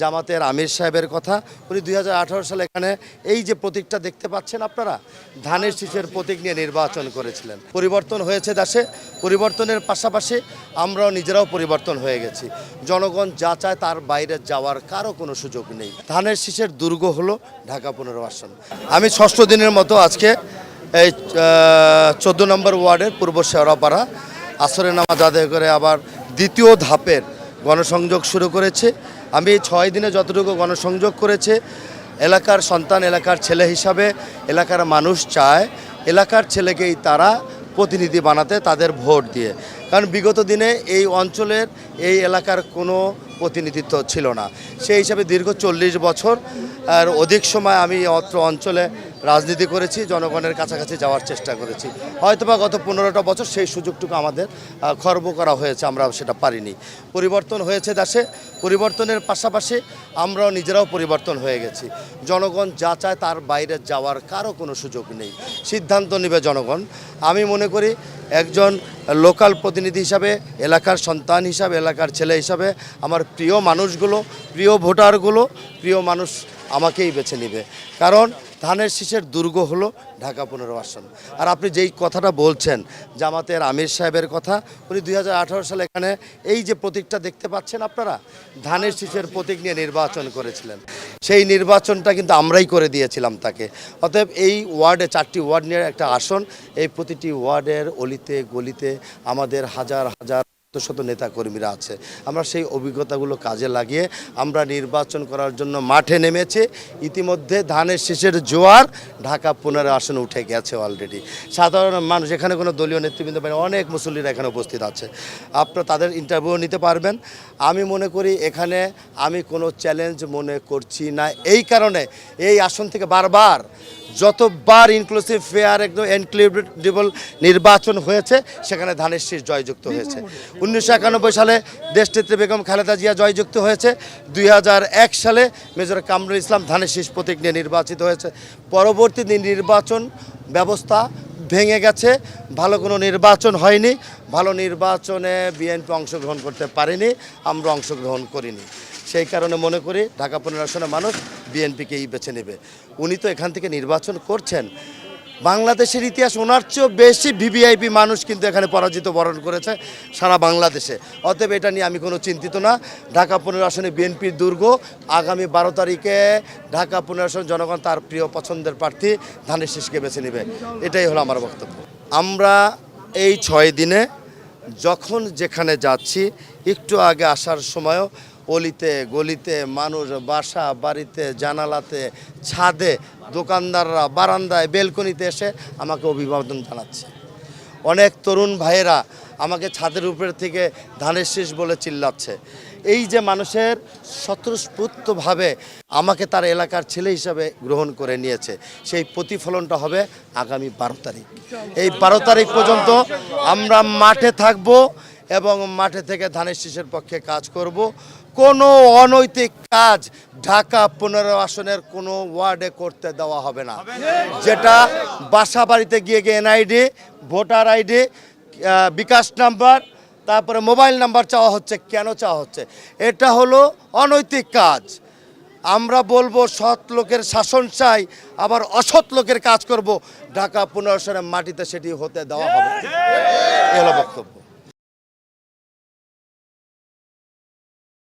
জামাতের আমির সাহেবের কথা। উনি দুই হাজার আঠারো সালে এখানে এই যে প্রতীকটা দেখতে পাচ্ছেন আপনারা, ধানের শীষের প্রতীক নিয়ে নির্বাচন করেছিলেন। পরিবর্তন হয়েছে দেশে, পরিবর্তনের পাশাপাশি আমরাও নিজেরাও পরিবর্তন হয়ে গেছি। জনগণ যা চায় তার বাইরে যাওয়ার কারও কোনো সুযোগ নেই। ধানের শীষের দুর্গ হলো ঢাকা পনেরো আসন আমি ষষ্ঠ দিনের মতো আজকে এই চোদ্দ নম্বর ওয়ার্ডের পূর্ব শেওড়াপাড়া আসরে নামাজ আদায় করে আবার দ্বিতীয় ধাপের গণসংযোগ শুরু করেছে। আমি ছয় দিনে যতটুকু গণসংযোগ করেছে, এলাকার সন্তান, এলাকার ছেলে হিসাবে, এলাকার মানুষ চায়, এলাকার ছেলেকেই তারা প্রতিনিধি বানাতে, তাদের ভোট দিয়ে। কারণ বিগত দিনে এই অঞ্চলের, এই এলাকার কোনো প্রতিনিধিত্ব ছিল না। সেই হিসাবে দীর্ঘ চল্লিশ বছর, আর অধিক সময় আমি অত্র অঞ্চলে রাজনীতি করেছি, জনগণের কাছাকাছি যাওয়ার চেষ্টা করেছি। হয়তোবা গত পনেরোটা বছর সেই সুযোগটুকু আমাদের খর্ব করা হয়েছে, আমরা সেটা পারিনি। পরিবর্তন হয়েছে দেশে, পরিবর্তনের পাশাপাশি আমরাও নিজেরাও পরিবর্তন হয়ে গেছি। জনগণ যা চায় তার বাইরে যাওয়ার কারও কোনো সুযোগ নেই। সিদ্ধান্ত নেবে জনগণ। আমি মনে করি একজন লোকাল প্রতিনিধি হিসাবে, এলাকার সন্তান হিসাবে, এলাকার ছেলে হিসাবে, আমার প্রিয় মানুষগুলো, প্রিয় ভোটারগুলো, প্রিয় মানুষ আমাকেই বেছে নেবে। কারণ ধানের শীষের দুর্গ হলো ঢাকা পনেরো আসন। আর আপনি যেই কথাটা বলছেন, জামাতের আমির সাহেবের কথা, উনি দুই হাজার আঠারো সালে এখানে এই যে প্রতীকটা দেখতে পাচ্ছেন আপনারা, ধানের শীষের প্রতীক নিয়ে নির্বাচন করেছিলেন। সেই নির্বাচনটা কিন্তু আমরাই করে দিয়েছিলাম তাকে। অতএব এই ওয়ার্ডে চারটি ওয়ার্ড নিয়ে একটা আসন, এই প্রতিটি ওয়ার্ডের অলিতে, গলিতে আমাদের হাজার হাজার শত শত নেতা কর্মীরা আছে। আমরা সেই অভিজ্ঞতাগুলো কাজে লাগিয়ে আমরা নির্বাচন করার জন্য মাঠে নেমেছি। ইতিমধ্যে ধানের শীষের জোয়ার ঢাকা পনেরো আসন উঠে গেছে অলরেডি সাধারণ মানুষ, এখানে কোনো দলীয় নেতৃবৃন্দ পারে অনেক মুসল্লিরা এখানে উপস্থিত আছে। আপনারা তাদের ইন্টারভিউ নিতে পারবেন। আমি মনে করি এখানে আমি কোনো চ্যালেঞ্জ মনে করছি না। এই কারণে এই আসন থেকে বারবার যতবার ইনক্লুসিভ ফেয়ার একদম এনক্লিডেবল নির্বাচন হয়েছে সেখানে ধানের শীষ জয়যুক্ত হয়েছে। উনিশশো একানব্বই সালে দেশনেত্রী বেগম খালেদা জিয়া জয়যুক্ত হয়েছে। দুই এক সালে মেজর কামরুল ইসলাম ধানের শীষ প্রতীক নিয়ে নির্বাচিত হয়েছে। পরবর্তী দিন নির্বাচন ব্যবস্থা ভেঙে গেছে। ভালো কোনো নির্বাচন হয়নি। ভালো নির্বাচনে বিএনপি অংশগ্রহণ করতে পারেনি। আমরা অংশগ্রহণ করিনি। সেই কারণে মনে করি ঢাকা পনেরো মানুষ বিএনপিকেই বেছে নেবে। উনি তো এখান থেকে নির্বাচন করছেন। বাংলাদেশের ইতিহাস ওনার চেয়েও বেশি ভিভিআইপি মানুষ কিন্তু এখানে পরাজিত, বরণ করেছে সারা বাংলাদেশে। অতএব এটা নিয়ে আমি কোনো চিন্তিত না। ঢাকা পনেরো আসনে বিএনপির দুর্গ, আগামী বারো তারিখে ঢাকা পনেরো জনগণ তার প্রিয় পছন্দের প্রার্থী ধানের শীষকে বেছে নেবে। এটাই হলো আমার বক্তব্য। আমরা এই ছয় দিনে যখন যেখানে যাচ্ছি, একটু আগে আসার সময়ও অলিতে, গলিতে, মানুষ বাসা, বাড়িতে, জানালাতে, ছাদে, দোকানদাররা বারান্দায়, বেলকনিতে এসে আমাকে অভিবাদন জানাচ্ছে। অনেক তরুণ ভাইয়েরা আমাকে ছাদের উপর থেকে ধানের শীষ বলে চিল্লাচ্ছে। এই যে মানুষের স্বতঃস্ফূর্তভাবে আমাকে তার এলাকার ছেলে হিসাবে গ্রহণ করে নিয়েছে, সেই প্রতিফলনটা হবে আগামী বারো তারিখ। এই বারো তারিখ পর্যন্ত আমরা মাঠে থাকব এবং মাঠে থেকে ধানের শীষের পক্ষে কাজ করব। কোনো অনৈতিক কাজ ঢাকা পনেরো আসনের কোনো ওয়ার্ডে করতে দেওয়া হবে না। যেটা বাসা বাড়িতে গিয়ে গিয়ে NID voter ID bKash number তারপরে মোবাইল নাম্বার চাওয়া হচ্ছে কেন চাওয়া হচ্ছে? এটা হলো অনৈতিক কাজ। আমরা বলব সৎ লোকের শাসন চাই আবার অসৎ লোকের কাজ করব। ঢাকা পনেরো আসনের মাটিতে সেটি হতে দেওয়া হবে। এ হলো বক্তব্য।